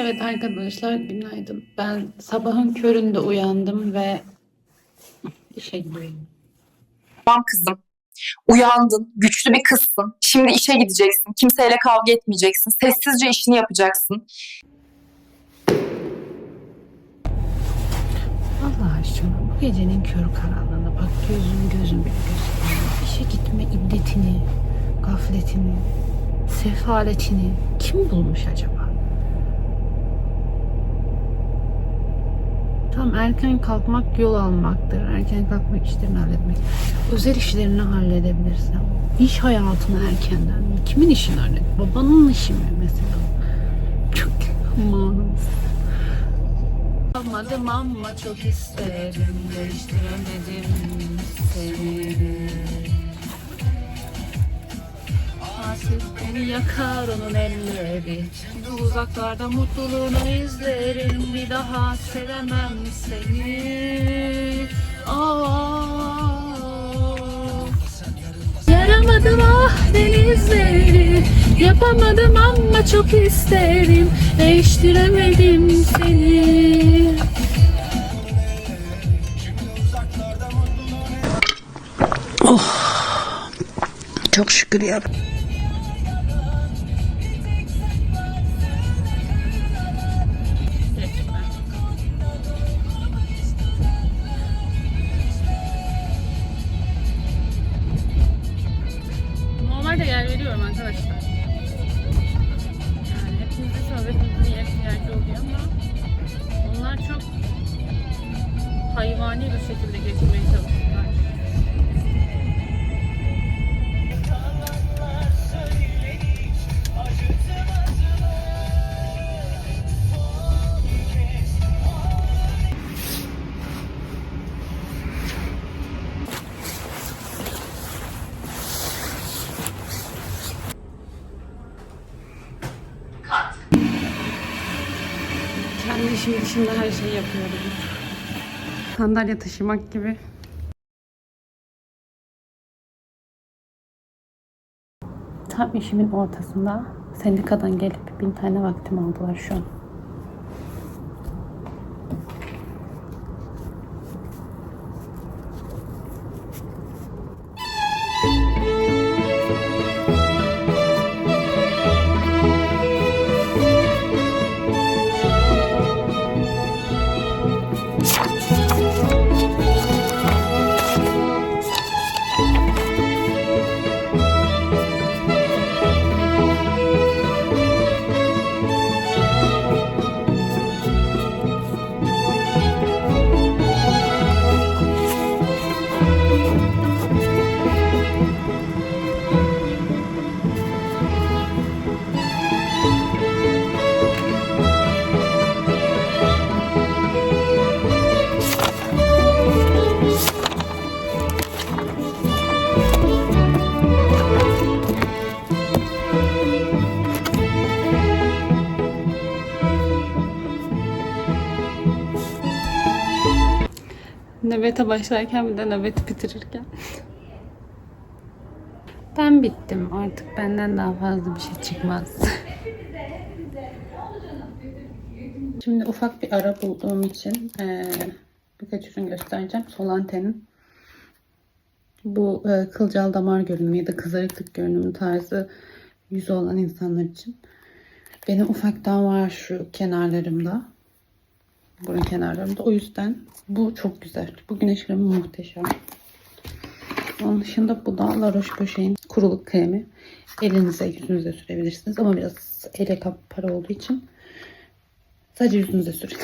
Evet arkadaşlar günaydın. Ben sabahın köründe uyandım ve işe gidiyorum. Tamam kızım. Uyandın, güçlü bir kızsın. Şimdi işe gideceksin. Kimseyle kavga etmeyeceksin. Sessizce işini yapacaksın. Allah aşkına bu gecenin kör karanlığına bak gözüm gözüm bir gözüm. İşe gitme iddetini, gafletini, sefaletini kim bulmuş acaba? Tam erken kalkmak yol almaktır. Erken kalkmak işlerini halletmek. Özel işlerini halledebilirsin. İş hayatını erkenden. Kimin işini hallet? Babanın işi mi mesela? Çok manasız. Yapamadım ama çok isterim Değiştiremedim seni Artık beni yakar onun elleri. Uzaklarda mutluluğunu izlerim. Bir daha sevemem seni. Aa. Yaramadım ah denizleri. Yapamadım ama çok isterim. Değiştiremedim seni. Çok şükür ya. Normalde yer veriyorum arkadaşlar. Yani hepimizin söz hepimizin yer ihtiyacı oluyor ama onlar çok hayvani bir şekilde geçirmeye çalışıyorlar. Kendi işim dışında her şeyi yapıyorum. Sandalye taşımak gibi. Tam işimin ortasında sendikadan gelip bin tane vaktim aldılar şu an. Nöbete başlarken bir de nöbeti bitirirken. Ben bittim. Artık benden daha fazla bir şey çıkmaz. Şimdi ufak bir ara bulduğum için eee, birkaç ürün göstereceğim. Solante'nin bu e, kılcal damar görünümü ya da kızarıklık görünümü tarzı yüzü olan insanlar için. Benim ufaktan var şu kenarlarımda. Burun kenarlarımda. O yüzden bu çok güzel. Bu güneş kremi muhteşem. Onun dışında bu da La Roche-Posay'in kuruluk kremi. Elinize, yüzünüze sürebilirsiniz. Ama biraz ele kap para olduğu için sadece yüzünüze sürün.